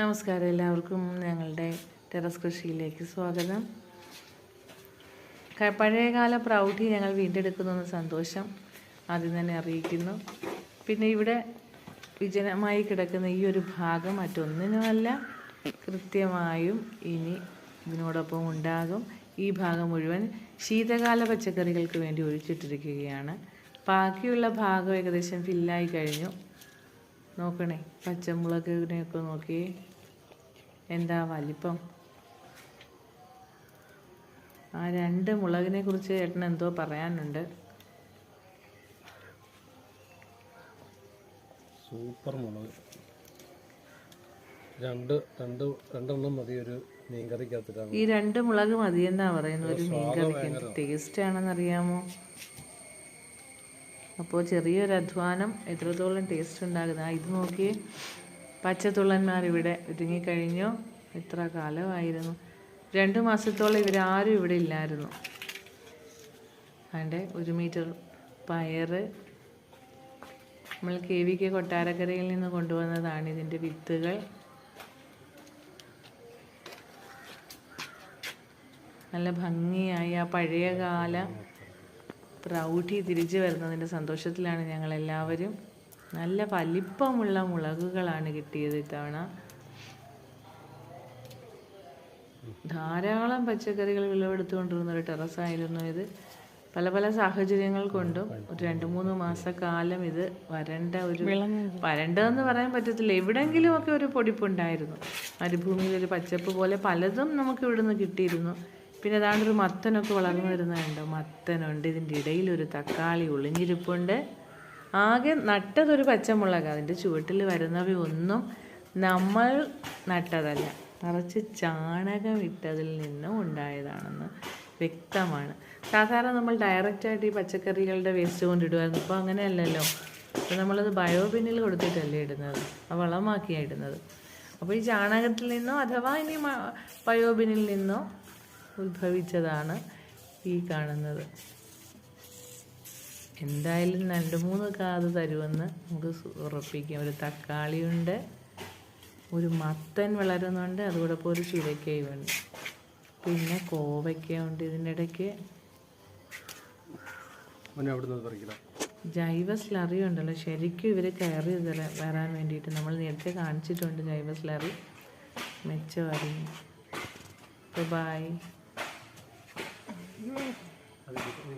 നമസ്കാരം. എല്ലാവർക്കും ഞങ്ങളുടെ ടെറസ് കൃഷിയിലേക്ക് സ്വാഗതം. പഴയകാല പ്രൗഢി ഞങ്ങൾ വീണ്ടെടുക്കുന്ന സന്തോഷം. ആദ്യം തന്നെ അറിയിക്കുന്നു. പിന്നെ ഇവിടെ വിജനമായി കിടക്കുന്ന ഈ ഒരു ഭാഗം മറ്റൊന്നിനുമല്ല കൃത്യമായും ഇനി ഇതിനോടൊപ്പം ഉണ്ടാകും. ഈ ഭാഗം മുഴുവൻ ശീതകാല പച്ചക്കറികൾക്ക് വേണ്ടി ഒഴിച്ചിട്ടിരിക്കുകയാണ്. ബാക്കിയുള്ള ഭാഗം ഏകദേശം ഫില്ലായി കഴിഞ്ഞു. നോക്കണേ പച്ചമുളകിനെയൊക്കെ നോക്കി എന്താ വലിപ്പം? ആ രണ്ട് മുളകിനെ കുറിച്ച് ചേട്ടൻ എന്തോ പറയാനുണ്ട്. സൂപ്പർ മുളക്. രണ്ട് രണ്ട് രണ്ടെണ്ണം മതി ഒരു മീൻകറിക്കകത്തിട്ടാണ് ഈ രണ്ട് മുളക് മതിയെന്നാ പറയുന്നത് ഒരു മീൻകറിക്ക് എന്ത് ടേസ്റ്റ് ആണെന്ന് അറിയാമോ അപ്പോൾ ചെറിയൊരു അധ്വാനം എത്രത്തോളം ടേസ്റ്റ് ഉണ്ടാകുന്നത്? ഇത് നോക്കിയേ. പച്ചത്തുള്ളന്മാർ ഇവിടെ ഒരുങ്ങിക്കഴിഞ്ഞു. ഇത്ര കാലമായിരുന്നു. രണ്ട് മാസത്തോളം ഇവരാരും ഇവിടെ ഇല്ലായിരുന്നു. അതിന്റെ ഒരു മീറ്റർ പയർ നമ്മൾ കെ വി കെ കൊട്ടാരക്കരയിൽ നിന്ന് കൊണ്ടുവന്നതാണ് ഇതിന്റെ വിത്തുകൾ. നല്ല ഭംഗിയായി ആ പഴയകാല പ്രൗഢി തിരിച്ചു വരുന്നതിന്റെ സന്തോഷത്തിലാണ് ഞങ്ങൾ എല്ലാവരും നല്ല വലിപ്പമുള്ള മുളകുകളാണ് കിട്ടിയത് ഇത്തവണ. ധാരാളം പച്ചക്കറികൾ വിളവെടുത്തുകൊണ്ടിരുന്ന ഒരു ടെറസായിരുന്നു ഇത്. പല പല സാഹചര്യങ്ങൾ കൊണ്ടും ഒരു രണ്ട് മൂന്ന് മാസക്കാലം ഇത് വരണ്ട ഒരു വരണ്ടതെന്ന് പറയാൻ പറ്റത്തില്ല. എവിടെങ്കിലും ഒക്കെ ഒരു പൊടിപ്പുണ്ടായിരുന്നു. മരുഭൂമിയിൽ ഒരു പച്ചപ്പ് പോലെ പലതും നമുക്ക് ഇവിടുന്ന് കിട്ടിയിരുന്നു. പിന്നെ അതാണ്ട് ഒരു മത്തനൊക്കെ വളർന്നു വരുന്നുണ്ട് മത്തനുണ്ട്. ഇതിന്റെ ഇടയിൽ ഒരു തക്കാളി ഒളിഞ്ഞിരിപ്പുണ്ട് ആകെ നട്ടതൊരു പച്ചമുളക്. അതിന്റെ ചുവട്ടിൽ വരുന്നവയൊന്നും നമ്മൾ നട്ടതല്ല. നിറച്ച് ചാണകം ഇട്ടതിൽ നിന്നും ഉണ്ടായതാണെന്ന് വ്യക്തമാണ്. സാധാരണ നമ്മൾ ഡയറക്റ്റായിട്ട് ഈ പച്ചക്കറികളുടെ വേസ്റ്റ് കൊണ്ടിടുമായിരുന്നു ഇപ്പോൾ അങ്ങനെയല്ലല്ലോ. അപ്പോൾ നമ്മളത് ബയോബിന്നിൽ കൊടുത്തിട്ടല്ലേ ഇടുന്നത്. വളമാക്കിയാണ് ഇടുന്നത്. അപ്പോൾ ഈ ചാണകത്തിൽ നിന്നോ അഥവാ ഇനി ബയോബിനിൽ നിന്നോ ഉത്ഭവിച്ചതാണ് ഈ കാണുന്നത്. എന്തായാലും രണ്ട് മൂന്ന് കാത് തരുമെന്ന് നമുക്ക് ഉറപ്പിക്കാം. ഒരു തക്കാളിയുണ്ട് ഒരു മത്തൻ വളരുന്നുണ്ട് അതോടൊപ്പം ഒരു ചുരക്കയുണ്ട് പിന്നെ കോവയ്ക്കുണ്ട് ഇതിന്റെ ഇടയ്ക്ക് ജൈവ സ്ലറി ഉണ്ടല്ലോ ശരിക്കും ഇവർ കയറി തരാൻ വരാൻ വേണ്ടിയിട്ട്. നമ്മൾ നേരത്തെ കാണിച്ചിട്ടുണ്ട് ജൈവ സ്ലറി മെച്ചമറിഞ്ഞു ബൈ